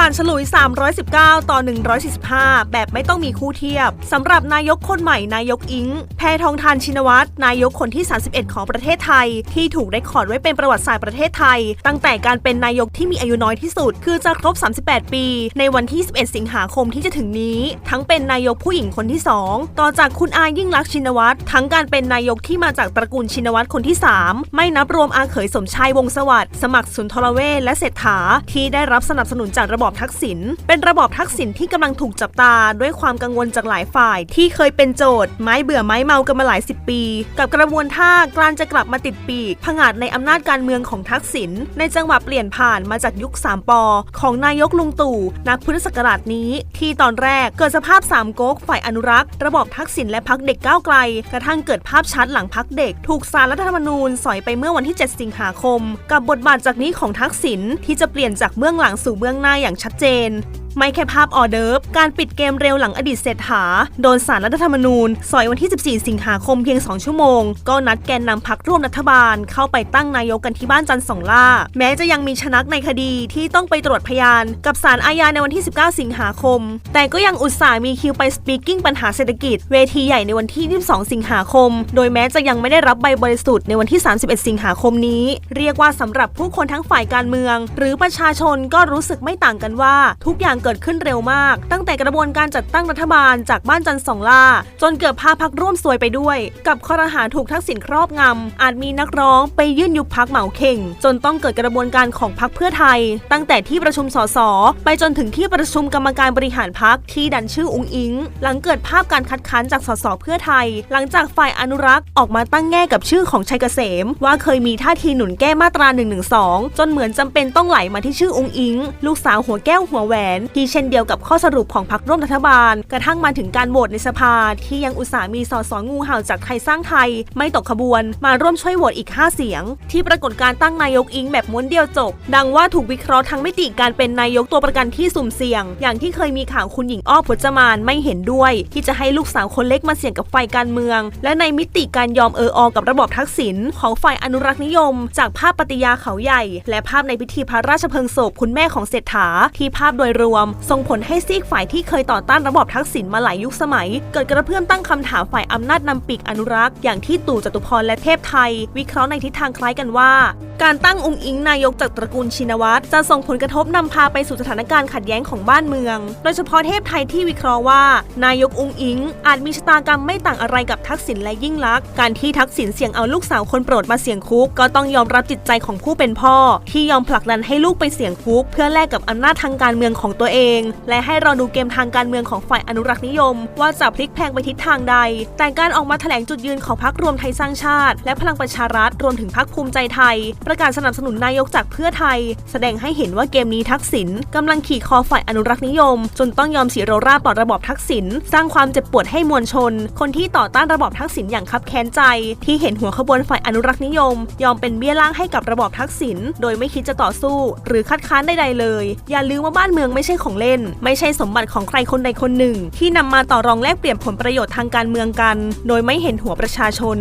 ผ่านฉลุย 319 ต่อ 145 แบบไม่ต้องมีคู่เทียบสำหรับนายกคนใหม่นายกอิง แพทองทานชินวัตรนายกคนที่ 31 ของประเทศไทย ที่ถูกได้คอดไว้เป็นประวัติศาสตร์ประเทศไทย ตั้งแต่การเป็นนายกที่มีอายุน้อยที่สุด คือจะครบ 38 ปี ในวันที่ 11 สิงหาคมที่จะถึงนี้ ทั้งเป็นนายกผู้หญิงคนที่ 2 ต่อจากคุณอายิ่งลักษณ์ชินวัตรทั้งการเป็นนายกที่มาจากตระกูลชินวัตรคนที่ 3 ไม่นับรวมอาเขยสมชายวงศสวัสดิ์สมัครสุนทรเวชและเศรษฐาที่ได้รับสนับสนุนจากระบอบทักษิณเป็นระบอบทักษิณที่กำลังถูกจับตาด้วยความกังวลจากหลายฝ่าย ที่เคยเป็นโจทย์ไม้เบื่อไม้เมากันมาหลายสิบปี กับกระบวนท่าการจะกลับมาติดปีกผงาดในอำนาจการเมืองของทักษิณในจังหวะเปลี่ยนผ่านมาจากยุค 3ปอของนายกลุงตู่นักพุทธศักราชนี้ ที่ตอนแรกเกิดสภาพสามก๊กฝ่ายอนุรักษ์ ระบอบทักษิณและพักเด็กก้าวไกล กระทั่งเกิดภาพชัดหลังพักเด็ก ถูกสารรัฐธรรมนูญสอยไปเมื่อวันที่ 7 สิงหาคม กับบทบาทจากนี้ของทักษิณที่จะเปลี่ยนจากเบื้องหลังสู่เบื้องหน้าอย่างชัดเจน ไม่แค่ภาพออเดิร์ฟการปิดเกมเร็วหลังอดีตเศรษฐา โดนสารรัฐธรรมนูญสอยวันที่ 14 สิงหาคมเพียง 2 ชั่วโมง ก็นัดแกนนำพักร่วมรัฐบาล เข้าไปตั้งนายกกันที่บ้านจันทร์สองล่า แม้จะยังมีชนักในคดีที่ต้องไปตรวจพยาน กับสารอาญาในวันที่ 19 สิงหาคม แต่ก็ยังอุตส่าห์มีคิวไปสปีกิ้งปัญหาเศรษฐกิจ เวทีใหญ่ในวันที่ 22 สิงหาคม โดยแม้จะยังไม่ได้รับใบบริสุทธิ์ในวันที่ 31 สิงหาคมนี้ เรียกว่าสำหรับผู้คนทั้งฝ่ายการเมือง หรือประชาชนก็รู้สึกไม่ต่างกันว่าทุกอย่างเกิดขึ้นเร็วมาก ตั้งแต่กระบวนการจัดตั้งรัฐบาลจากบ้านจันทร์สองล่า จนเกือบพาพักร่วมซวยไปด้วย กับคอรหาถูกทักษิณครอบงำ อาจมีนักร้องไปยื่นยุบพักเหมาเข่ง จนต้องเกิดกระบวนการของพักเพื่อไทย ตั้งแต่ที่ประชุมสสไปจนถึงที่ประชุมกรรมการบริหารพักที่ดันชื่ออุงอิง หลังเกิดภาพการคัดค้านจากสสเพื่อไทย หลังจากฝ่ายอนุรักษ์ออกมาตั้งแง่กับชื่อของชัยเกษม ว่าเคยมีท่าทีหนุนแก้มาตรา1นึจนเหมือนจำเป็นต้องไหลมาที่ชื่ออุงอิง ลูกสาวหัวแก้วหัวแหวนที่เช่นเดียวกับข้อสรุปของพรรคร่วมรัฐบาล กระทั่งมาถึงการโหวตในสภา ที่ยังอุตส่าห์มีสสงูเห่าจากไทยสร้างไทย ไม่ตกขบวน มาร่วมช่วยโหวตอีก 5 เสียง ที่ปรากฏการตั้งนายกอิงแบบม้วนเดียวจบ ดังว่าถูกวิเคราะห์ทั้งมิติการเป็นนายกตัวประกันที่สุ่มเสี่ยง อย่างที่เคยมีข่าวคุณหญิงอ้อพจมานไม่เห็นด้วย ที่จะให้ลูกสาวคนเล็กมาเสี่ยงกับไฟการเมือง และในมิติการยอมเอออกับระบบทักษิณของฝ่ายอนุรักษ์นิยม จากภาพปฏิญาเขาใหญ่ และภาพในพิธีพระราชเพลิงศพคุณแม่ของเศรษฐาที่ภาพโดยรวมส่งผลให้ซีกฝ่ายที่เคยต่อต้านระบอบทักษิณมาหลายยุคสมัย เกิดกระเพื่อมตั้งคำถามฝ่ายอำนาจนำปีกอนุรักษ์ อย่างที่ตู่จตุพรและเทพไทย วิเคราะห์ในทิศทางคล้ายกันว่า การตั้งองค์อิงนายกจากตระกูลชินวัตรจะส่งผลกระทบนำพาไปสู่สถานการณ์ขัดแย้งของบ้านเมือง โดยเฉพาะเทพไทยที่วิเคราะห์ว่า นายกองค์อิง อาจมีชะตากรรมไม่ต่างอะไรกับทักษิณและยิ่งลักษณ์การที่ทักษิณเสี่ยงเอาลูกสาวคนโปรดมาเสี่ยงคุก ก็ต้องยอมรับจิตใจของผู้เป็นพ่อ ที่ยอมผลักดันให้ลูกไปเสี่ยงคุก เพื่อแลกกับอำนาจทางการเมืองของตัวเอง และให้เราดูเกมทางการเมืองของฝ่ายอนุรักษ์นิยม ว่าจะพลิกแพงไปทิศทางใด แต่การออกมาแถลงจุดยืนของพรรครวมไทยสร้างชาติ และพลังประชารัฐรวมถึงพรรคภูมิใจไทย ประกาศสนับสนุนนายกจากเพื่อไทย แสดงให้เห็นว่าเกมนี้ทักษิณกำลังขี่คอฝ่ายอนุรักษ์นิยม จนต้องยอมเสียโรราบต่อระบอบทักษิณสร้างความเจ็บปวดให้มวลชน คนที่ต่อต้านระบอบทักษิณอย่างคับแค้นใจ ที่เห็นหัวขบวนฝ่ายอนุรักษ์นิยม ยอมเป็นเบี้ยล่างให้กับระบอบทักษิณโดยไม่คิดจะต่อสู้ หรือคัดค้านใดๆเลย อย่าลืมว่าบ้านเมืองไม่ใช่ของเล่น ไม่ใช่สมบัติของใครคนใดคนหนึ่ง ที่นำมาต่อรองแลกเปลี่ยนผลประโยชน์ทางการเมืองกัน โดยไม่เห็นหัวประชาชน